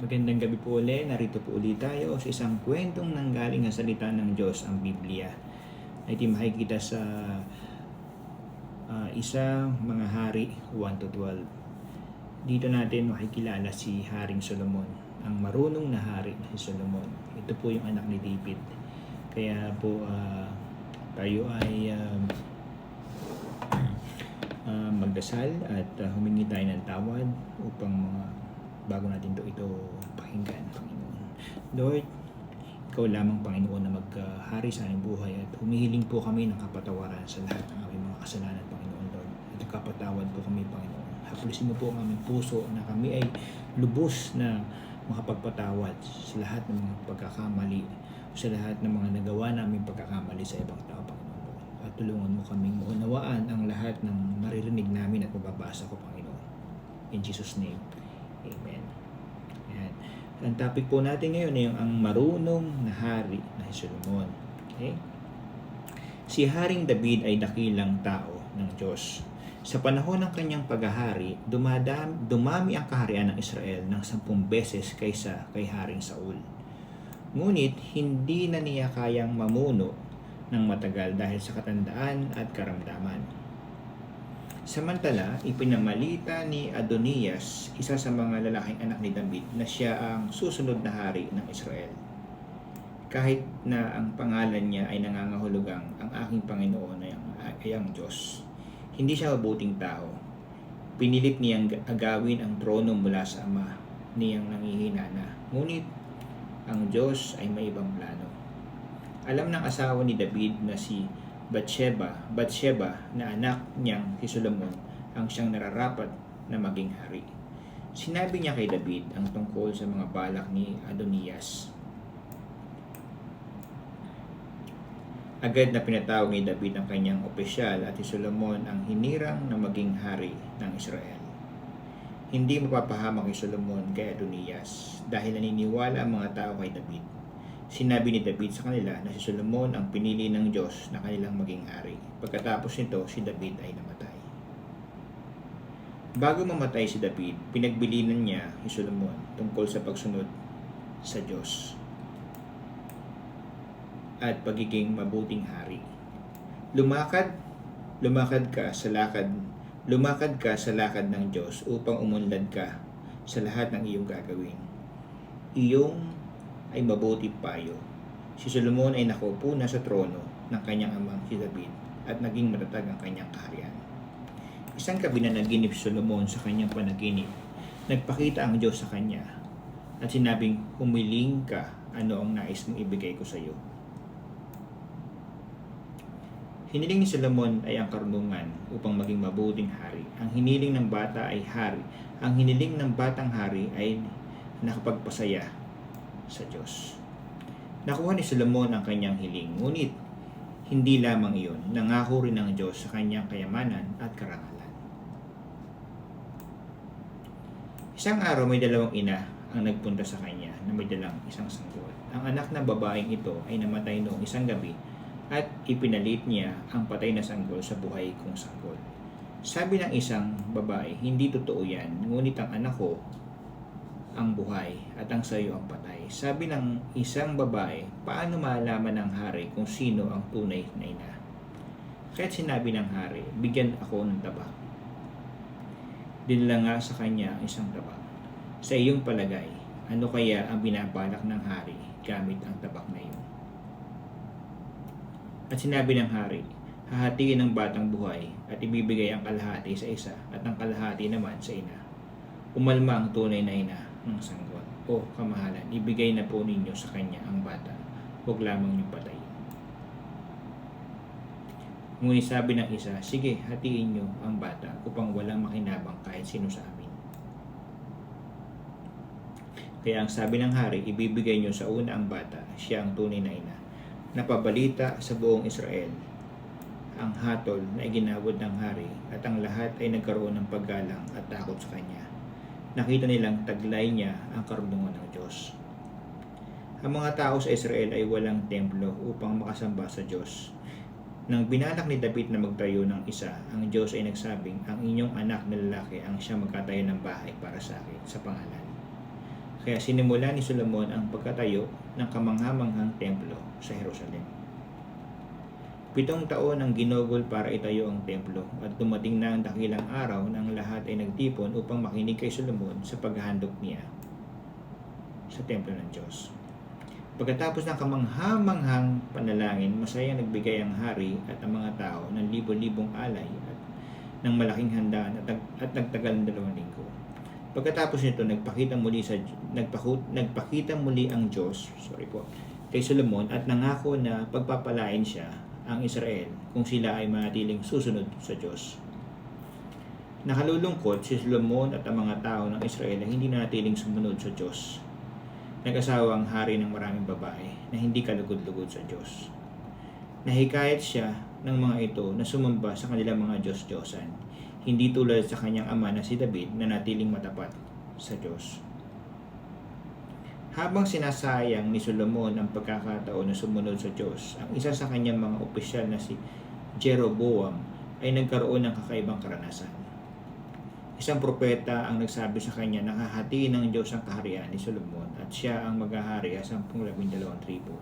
Magandang gabi po ulit. Narito po ulit tayo sa isang kwentong nanggaling sa salita ng Diyos, ang Biblia. Ay iti makikita sa ah, isa mga hari 1 to 12. Dito natin makikilala si Haring Solomon, ang marunong na hari na si Solomon. Ito po yung anak ni David. Kaya po ah, tayo ay ah, ah, magdasal at ah, humingi tayo ng tawad upang mga bago natin to ito pakinggan, Panginoon. Lord, ikaw lamang, Panginoon, na maghari sa aming buhay at humihiling po kami ng kapatawaran sa lahat ng aming mga kasalanan, Panginoon, Lord. At kapatawad po kami, Panginoon. Hapulisin mo po ang aming puso na kami ay lubos na makapagpatawad sa lahat ng mga pagkakamali, sa lahat ng mga nagawa namin pagkakamali sa ibang tao, Panginoon. Lord. At tulungan mo kaming maunawaan ang lahat ng maririnig namin at mababasa ko, Panginoon. In Jesus' name, Amen. Ayan. Ang topic po natin ngayon ay yung ang marunong na hari na si Solomon. Okay? Si Haring David ay dakilang tao ng Diyos. Sa panahon ng kanyang paghahari, dumadam, dumami ang kaharian ng Israel ng sampung beses kaysa kay Haring Saul. Ngunit hindi na niya kayang mamuno ng matagal dahil sa katandaan at karamdaman. Samantala, ipinamalita ni Adonias, isa sa mga lalaking anak ni David, na siya ang susunod na hari ng Israel. Kahit na ang pangalan niya ay nangangahulugang ang aking Panginoon ay ang, ay ang Diyos. Hindi siya mabuting tao. Pinilit niyang agawin ang trono mula sa ama niyang nangihinana. Ngunit ang Diyos ay may ibang plano. Alam ng asawa ni David na si Bathsheba, Bathsheba na anak niyang si Solomon ang siyang nararapat na maging hari. Sinabi niya kay David ang tungkol sa mga balak ni Adonias. Agad na pinatawag ni David ang kanyang opisyal at si Solomon ang hinirang na maging hari ng Israel. Hindi mapapahamak ni Solomon kay Adonias dahil naniniwala ang mga tao kay David. Sinabi ni David sa kanila na si Solomon ang pinili ng Diyos na kanilang maging hari. Pagkatapos nito, si David ay namatay. Bago mamatay si David, pinagbilinan niya si Solomon tungkol sa pagsunod sa Diyos at pagiging mabuting hari. Lumakad, lumakad ka sa lakad, lumakad ka sa lakad ng Diyos upang umunlad ka sa lahat ng iyong gagawin. Iyong ay mabuti payo. Si Solomon ay nakaupo na sa trono ng kanyang amang si David at naging matatag ang kanyang kaharian. Isang gabi na naginip si Solomon sa kanyang panaginip, nagpakita ang Diyos sa kanya at sinabing, humiling ka ano ang nais mong ibigay ko sa iyo. Hiniling ni Solomon ay ang karunungan upang maging mabuting hari. Ang hiniling ng bata ay hari. Ang hiniling ng batang hari ay nakapagpasaya sa Diyos. Nakuha ni Solomon ang kanyang hiling, ngunit hindi lamang iyon, nangako rin ng Diyos sa kanyang kayamanan at karangalan. Isang araw may dalawang ina ang nagpunta sa kanya na may dalang isang sanggol. Ang anak ng babaeng ito ay namatay noong isang gabi at ipinalit niya ang patay na sanggol sa buhay kong sanggol. Sabi ng isang babae, hindi totoo yan, ngunit ang anak ko ang buhay at ang sayo ang patay. Sabi ng isang babae, paano malaman ng hari kung sino ang tunay na ina? Kaya't sinabi ng hari, bigyan ako ng tabak. Dinala nga sa kanya ang isang tabak. Sa iyong palagay, ano kaya ang binabalak ng hari gamit ang tabak na iyon? At sinabi ng hari, hahatiin ng batang buhay at ibibigay ang kalahati sa isa at ang kalahati naman sa ina. Umalma ang tunay na ina ng sanggol. O kamahalan, ibigay na po ninyo sa kanya ang bata. Huwag lamang niyong patayin. Ngunit sabi ng isa, sige, hatiin niyo ang bata upang walang makinabang kahit sino sa amin. Kaya ang sabi ng hari, ibibigay niyo sa una ang bata, siya ang tunay na ina. Napabalita sa buong Israel ang hatol na iginawad ng hari at ang lahat ay nagkaroon ng paggalang at takot sa kanya nakita nilang taglay niya ang karunungan ng Diyos. Ang mga tao sa Israel ay walang templo upang makasamba sa Diyos. Nang binalak ni David na magtayo ng isa, ang Diyos ay nagsabing, ang inyong anak na lalaki ang siya magkatayo ng bahay para sa akin sa pangalan. Kaya sinimula ni Solomon ang pagkatayo ng kamanghamanghang templo sa Jerusalem. Pitong taon ang ginugol para itayo ang templo at dumating na ang dakilang araw na ang lahat ay nagtipon upang makinig kay Solomon sa paghahandog niya sa templo ng Diyos. Pagkatapos ng kamanghamanghang panalangin, masaya nagbigay ang hari at ang mga tao ng libo-libong alay at ng malaking handaan at, at nagtagal ng dalawang linggo. Pagkatapos nito, nagpakita muli sa nagpaku, nagpakita muli ang Diyos, sorry po, kay Solomon at nangako na pagpapalain siya ang Israel kung sila ay manatiling susunod sa Diyos. Nakalulungkot si Solomon at ang mga tao ng Israel na hindi nanatiling sumunod sa Diyos. Nag-asawa ang hari ng maraming babae na hindi kalugod-lugod sa Diyos. Nahikayat siya ng mga ito na sumamba sa kanilang mga Diyos-Diyosan, hindi tulad sa kanyang ama na si David na natiling matapat sa Diyos. Habang sinasayang ni Solomon ang pagkakataon na sumunod sa Diyos, ang isa sa kanyang mga opisyal na si Jeroboam ay nagkaroon ng kakaibang karanasan. Isang propeta ang nagsabi sa kanya na hahatiin ng Diyos ang kaharian ni Solomon at siya ang maghahari sa 10,000 tribo.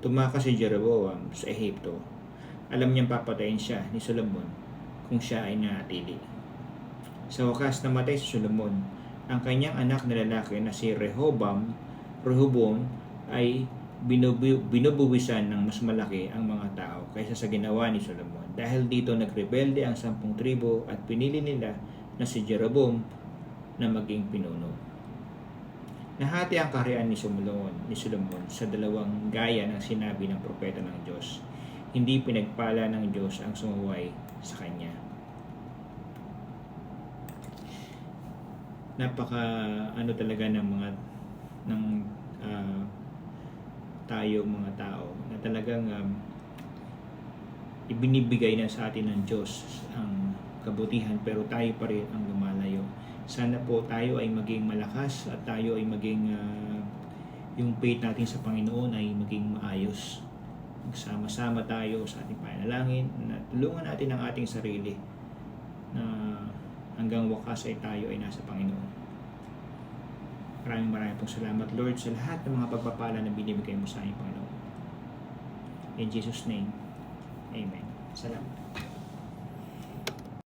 Tumakas si Jeroboam sa Ehipto. Alam niyang papatayin siya ni Solomon kung siya ay nanatili. Sa wakas namatay si Solomon. Ang kanyang anak na lalaki na si Rehoboam, Rehoboam ay binubu- binubuwisan ng mas malaki ang mga tao kaysa sa ginawa ni Solomon. Dahil dito nagrebelde ang sampung tribo at pinili nila na si Jeroboam na maging pinuno. Nahati ang kaharian ni Solomon, ni Solomon sa dalawang gaya ng sinabi ng propeta ng Diyos. Hindi pinagpala ng Diyos ang sumuway sa kanya. Napaka ano talaga ng mga ng ah, tayo mga tao na talagang um, ibinibigay na sa atin ng Diyos ang kabutihan pero tayo pa rin ang lumalayo. Sana po tayo ay maging malakas at tayo ay maging ah, yung faith natin sa Panginoon ay maging maayos. Magsama-sama tayo sa ating panalangin na tulungan natin ang ating sarili na hanggang wakas ay tayo ay nasa Panginoon. Maraming maraming pong salamat Lord sa lahat ng mga pagpapala na binibigay mo sa aming Panginoon. In Jesus' name, Amen. Salamat.